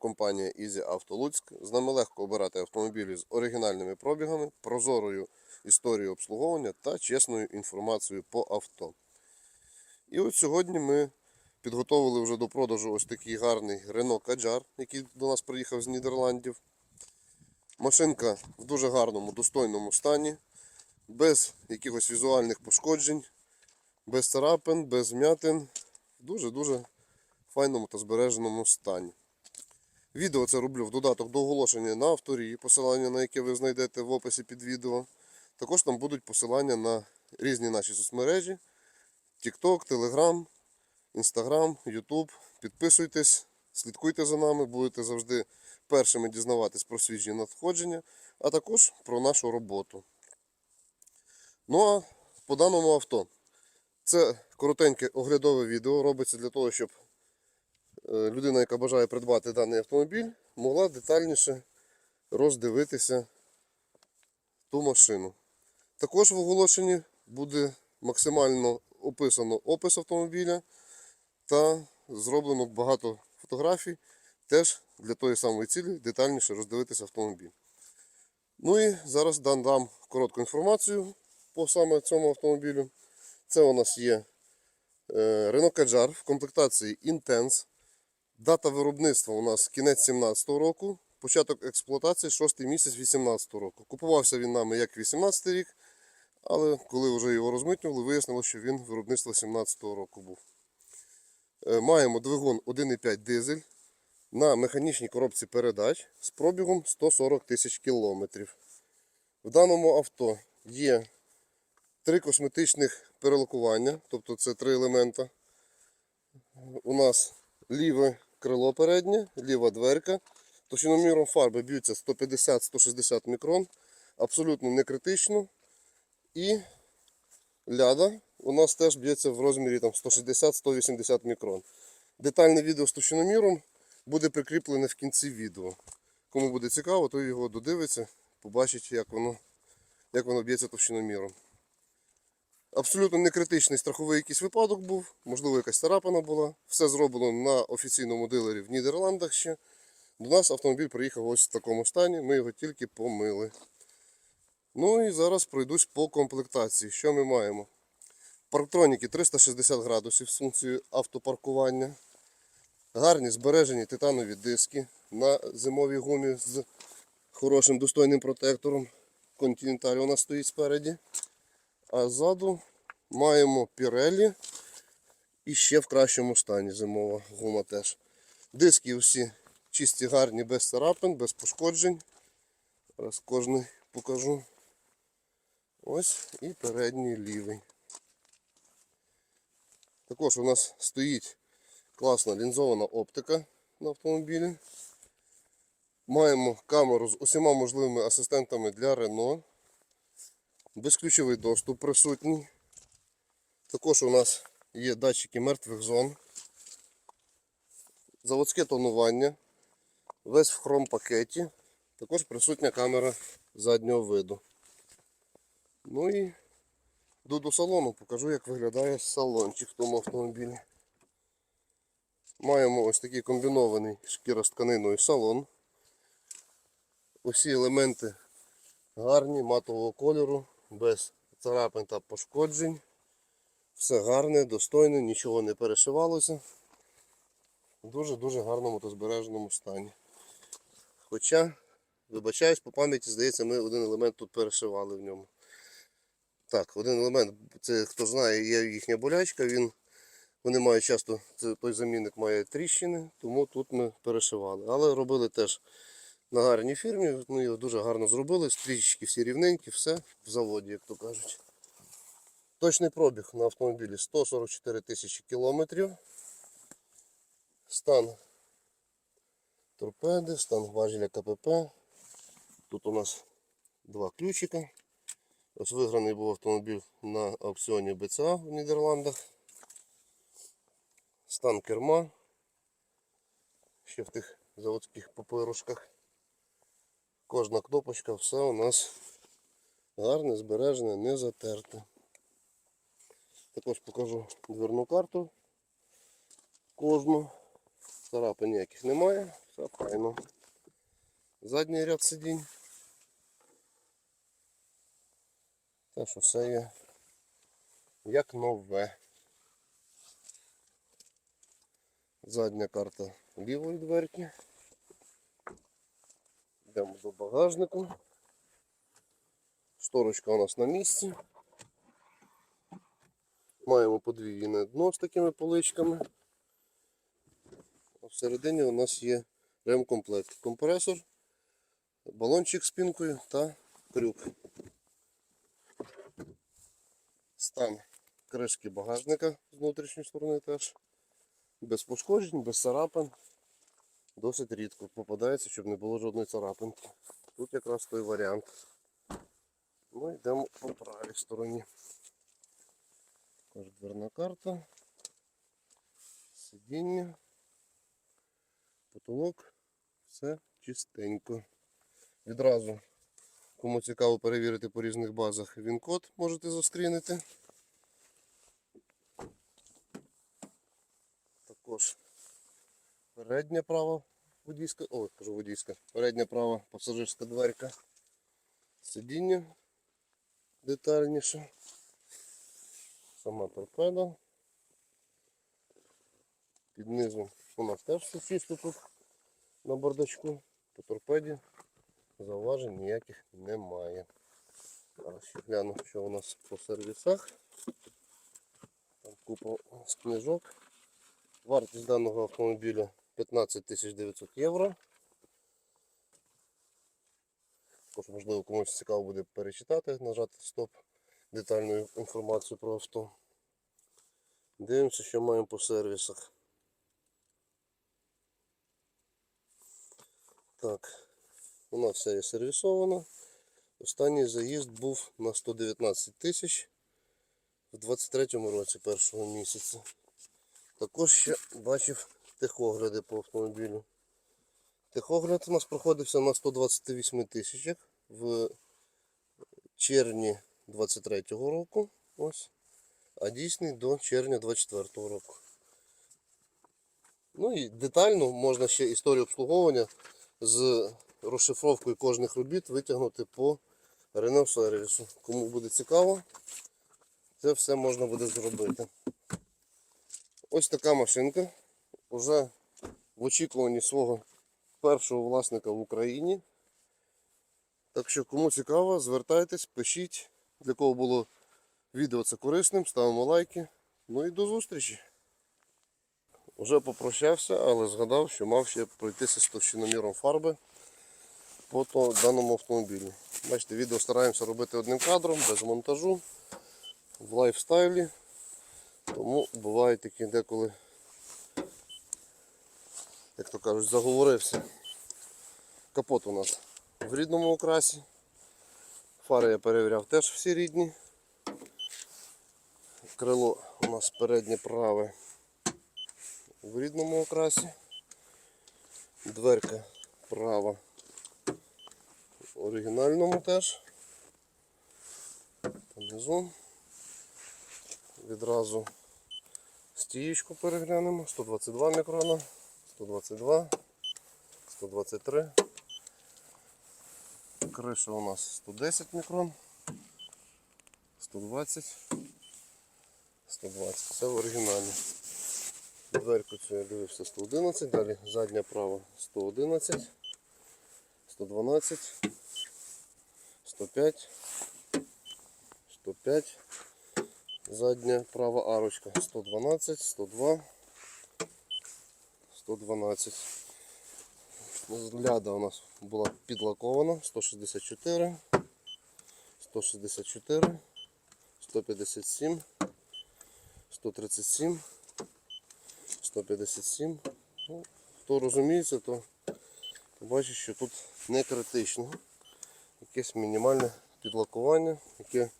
компанія Easy Auto Луцьк. З нами легко обирати автомобілі з оригінальними пробігами, прозорою історією обслуговування та чесною інформацією по авто. І от сьогодні ми підготовили вже до продажу ось такий гарний Renault Kadjar, який до нас приїхав з Нідерландів. Машинка в дуже гарному, достойному стані, без якихось візуальних пошкоджень, без царапин, без вмятин. В дуже-дуже файному та збереженому стані. Відео це роблю в додаток до оголошення на авторії, посилання на яке ви знайдете в описі під відео. Також там будуть посилання на різні наші соцмережі: TikTok, Telegram, Instagram, YouTube. Підписуйтесь, слідкуйте за нами, будете завжди першими дізнаватись про свіжі надходження, а також про нашу роботу. Ну а по даному авто. Це коротеньке оглядове відео робиться для того, щоб людина, яка бажає придбати даний автомобіль, могла детальніше роздивитися ту машину. Також в оголошенні буде максимально описано опис автомобіля та зроблено багато фотографій, теж для тої самої цілі детальніше роздивитися автомобіль. Ну і зараз дам, дам коротку інформацію по саме цьому автомобілю. Це у нас є е, Renault Kadjar в комплектації Intense. Дата виробництва у нас кінець 17 року, початок експлуатації 6 місяць 18 року. Купувався він нами як 18 рік, але коли вже його розмитнювали, вияснилося, що він виробництва 17 року був. Е, Маємо двигун 1,5 дизель на механічній коробці передач з пробігом 140 тисяч кілометрів. В даному авто є три косметичних перелокування, тобто це три елемента. У нас ліве крило переднє, ліва дверка. Товщиноміром фарби б'ються 150-160 мікрон, абсолютно не критично. І ляда у нас теж б'ється в розмірі 160-180 мікрон. Детальне відео з товщиноміром буде прикріплене в кінці відео. Кому буде цікаво, то його додивиться, побачить, як воно, як воно б'ється товщиноміром. Абсолютно не критичний страховий якийсь випадок був, можливо, якась царапина була. Все зроблено на офіційному дилері в Нідерландах ще. До нас автомобіль приїхав ось в такому стані, ми його тільки помили. Ну і зараз пройдусь по комплектації. Що ми маємо? Парктроніки 360 градусів з функцією автопаркування. Гарні збережені титанові диски на зимовій гумі з хорошим достойним протектором. Континенталь у нас стоїть спереді. А ззаду маємо пірелі і ще в кращому стані зимова гума теж. Диски всі чисті, гарні, без царапин, без пошкоджень. Зараз кожний покажу. Ось і передній лівий. Також у нас стоїть класна лінзована оптика на автомобілі. Маємо камеру з усіма можливими асистентами для Renault. Безключовий доступ присутній. Також у нас є датчики мертвих зон. Заводське тонування. Весь в хром пакеті. Також присутня камера заднього виду. Ну і йду до салону, покажу, як виглядає салончик в тому автомобілі. Маємо ось такий комбінований шкіра тканиною салон. Усі елементи гарні, матового кольору, без царапин та пошкоджень. Все гарне, достойне, нічого не перешивалося. В дуже-дуже гарному та збереженому стані. Хоча, вибачаюсь, по пам'яті, здається, ми один елемент тут перешивали в ньому. Так, один елемент, це хто знає, є їхня болячка, він, вони мають часто, це, той замінник має тріщини, тому тут ми перешивали. Але робили теж на гарній фірмі, ми його дуже гарно зробили, стрічки всі рівненькі, все в заводі, як то кажуть. Точний пробіг на автомобілі 144 тисячі кілометрів. Стан торпеди, стан важеля КПП. Тут у нас два ключика. Ось виграний був автомобіль на аукціоні БЦА в Нідерландах. Стан керма. Ще в тих заводських папирушках. Кожна кнопочка, все у нас гарне, збережене, не затерте. Також покажу дверну карту. Кожну. Царапин ніяких немає. Все файно. Задній ряд сидінь. Те, що все є як нове. Задня карта лівої дверки. Йдемо до багажнику. Шторочка у нас на місці. Маємо подвійне дно з такими поличками. А всередині у нас є ремкомплект. Компресор, балончик з пінкою та крюк. Стан кришки багажника з внутрішньої сторони теж. Без пошкоджень, без царапин. Досить рідко попадається, щоб не було жодної царапинки. Тут якраз той варіант. Ну йдемо по правій стороні. Також дверна карта. Сидіння. Потолок. Все чистенько. Відразу, кому цікаво перевірити по різних базах, він код можете заскрінити. Також передня права водійська, ой, кажу водійська, передня права пасажирська дверка. Сидіння детальніше. Сама торпеда. Під низом у нас теж все тут на бардачку. По торпеді зауважень ніяких немає. Зараз ще гляну, що у нас по сервісах. Там купа з книжок. Вартість даного автомобіля 15 900 євро. Також, можливо, комусь цікаво буде перечитати, нажати стоп детальну інформацію про авто. Дивимося, що маємо по сервісах. Так, вона вся є сервісована. Останній заїзд був на 119 тисяч в 23-му році першого місяця. Також ще бачив техогляди по автомобілю. Техогляд у нас проходився на 128 тисячах в червні 23-го року. Ось. А дійсний до червня 24-го року. Ну і детально можна ще історію обслуговування з розшифровкою кожних робіт витягнути по Renault сервісу. Кому буде цікаво, це все можна буде зробити. Ось така машинка. Уже в очікуванні свого першого власника в Україні. Так що, кому цікаво, звертайтесь, пишіть, для кого було відео це корисним, ставимо лайки. Ну і до зустрічі. Уже попрощався, але згадав, що мав ще пройтися з товщиноміром фарби по даному автомобілю. Бачите, відео стараємося робити одним кадром, без монтажу, в лайфстайлі. Тому бувають такі деколи, як то кажуть, заговорився. Капот у нас в рідному окрасі. Фари я перевіряв теж всі рідні. Крило у нас переднє праве в рідному окрасі. Дверка права в оригінальному теж. Понизу. Відразу стієчку переглянемо. 122 мікрона, 122, 123. Криша у нас 110 мікрон, 120, 120. Все в оригіналі. Дверку цю я дивився 111, далі задня права 111, 112, 105, 105, задня права арочка 112, 102, 112. Ляда у нас була підлакована 164, 164, 157, 137, 157. Ну, хто розуміється, то побачить, що тут не критично. Якесь мінімальне підлакування, яке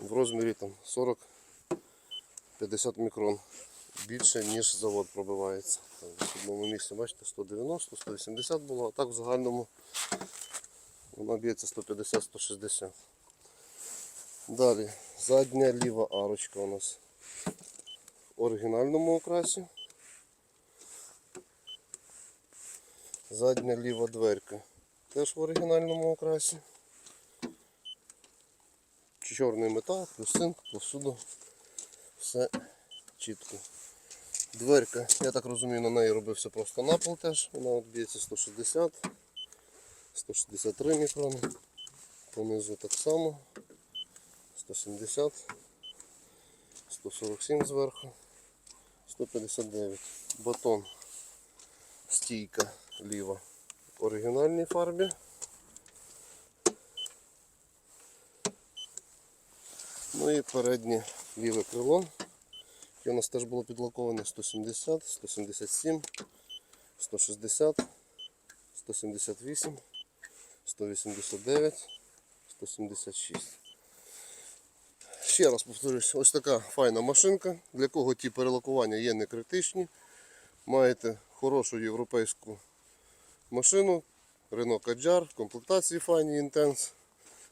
в розмірі там 40-50 мікрон. Більше, ніж завод пробивається. В одному місці, бачите, 190, 180 було, а так в загальному воно б'ється 150-160. Далі, задня ліва арочка у нас в оригінальному окрасі. Задня ліва дверка. Теж в оригінальному окрасі. Чорний метал, плюс цинк, повсюду все чітко. Дверка, я так розумію, на неї робився просто напил теж. Вона от б'ється 160, 163 мікрони. Понизу так само. 170, 147 зверху, 159. Батон, стійка ліва в оригінальній фарбі. Ну і переднє ліве крило, яке у нас теж було підлаковане 170, 177, 160, 178, 189, 176. Ще раз повторюсь, ось така файна машинка, для кого ті перелакування є не критичні. Маєте хорошу європейську машину, Renault Kadjar, комплектації файні Intense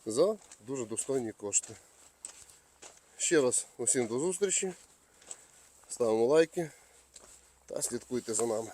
за дуже достойні кошти. Ще раз усім до зустрічі. Ставимо лайки та слідкуйте за нами.